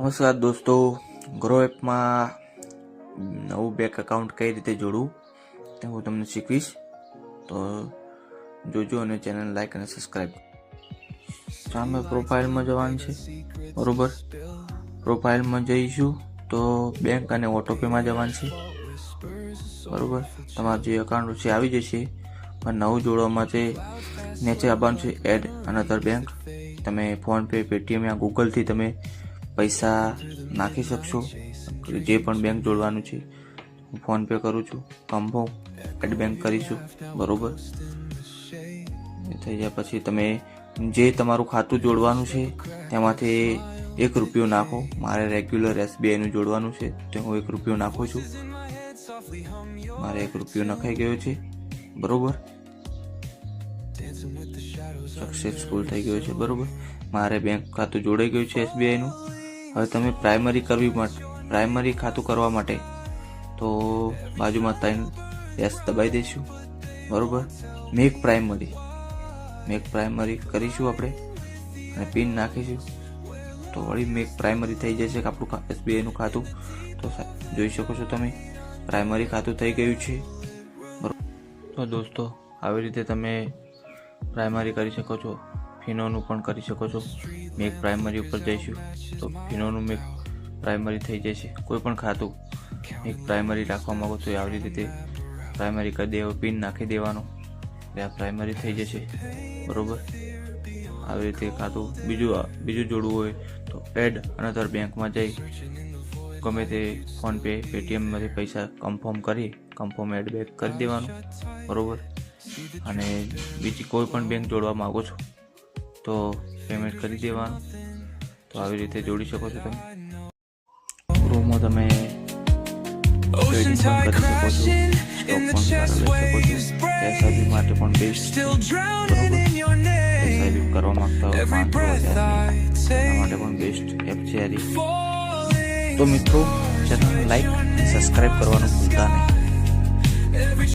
નમસ્કાર દોસ્તો ગ્રો એપમાં નવું બેંક એકાઉન્ટ કઈ રીતે જોડવું તે હું તમને શીખવીશ. તો જોજો અને ચેનલ લાઈક અને સબસ્ક્રાઈબ સામે પ્રોફાઇલમાં જવાનું છે, બરોબર? પ્રોફાઇલમાં જઈશું તો બેંક અને ઓટોપેમાં જવાનું છે, બરોબર? તમારું જે એકાઉન્ટ છે આવી જશે. પણ નવું જોડવા માટે નીચે આવવાનું છે એડ અનધર બેંક તમે ફોનપે પેટીએમ યા ગૂગલથી તમે પૈસા નાખી શકશો? જે પણ બેંક જોડવાનું છે, હું ફોનપે કરું છું કન્ફર્મ એડ બેંક કરીશું બરોબર? થઈ જાય. પછી તમે જે તમારું ખાતું જોડવાનું છે, તેમાંથી એક રૂપિયો નાખો. મારે રેગ્યુલર એસબીઆઈનું જોડવાનું છે, તો હું એક રૂપિયો નાખું છું. મારે એક રૂપિયો નખાઈ ગયો છે, બરોબર? સક્સેસફુલ થઈ ગયો છે, બરોબર? મારે બેંક ખાતું જોડાઈ ગયું છે એસબીઆઈનું હવે તમે પ્રાઇમરી કરવી પ્રાઇમરી ખાતું કરવા માટે તો બાજુમાં ત્રણ એસ દબાઈ દઈશું. બરાબર? મેક પ્રાઇમરી મેક પ્રાઇમરી કરીશું આપણે અને પિન નાખીશું. તો વળી મેક પ્રાઇમરી થઈ જશે કે આપણું એસબીઆઈનું ખાતું. તો જોઈ શકો છો તમે પ્રાઇમરી ખાતું થઈ ગયું છે. તો દોસ્તો, આવી રીતે તમે પ્રાઇમરી કરી શકો છો. ફિનોનું પણ કરી શકો છો. મેક પ્રાઇમરી ઉપર જઈશું, તો ફિનોનું મેક પ્રાઇમરી થઈ જશે. કોઈ પણ ખાતું એક પ્રાઇમરી રાખવા માગો તો આવી રીતે પ્રાઇમરી કરી દેવો, પિન નાખી દેવાનો. એટલે આ પ્રાઇમરી થઈ જશે, બરોબર? આવી રીતે ખાતું બીજું બીજું જોડવું હોય તો એડ અનધર બેંકમાં જઈ, ગમે તે ફોનપે, પેટીએમમાંથી પૈસા કન્ફર્મ કરી, કન્ફર્મ એડ બેક કરી દેવાનું, બરોબર? અને બીજી કોઈ પણ બેંક જોડવા માંગો છો તો પેમેન્ટ કરી દેવાનું તો આવી રીતે જોડી શકો છો તમે. ક્રોમમાં તમે trading પણ કરી શકો છો. માટે પણ બેસ્ટ કરવા માંગતા હોય પાંચસો હજારની માટે પણ બેસ્ટ એપ છે તો મિત્રો ચેનલ લાઈક સબસ્ક્રાઈબ કરવાનું ભૂલતા નહીં.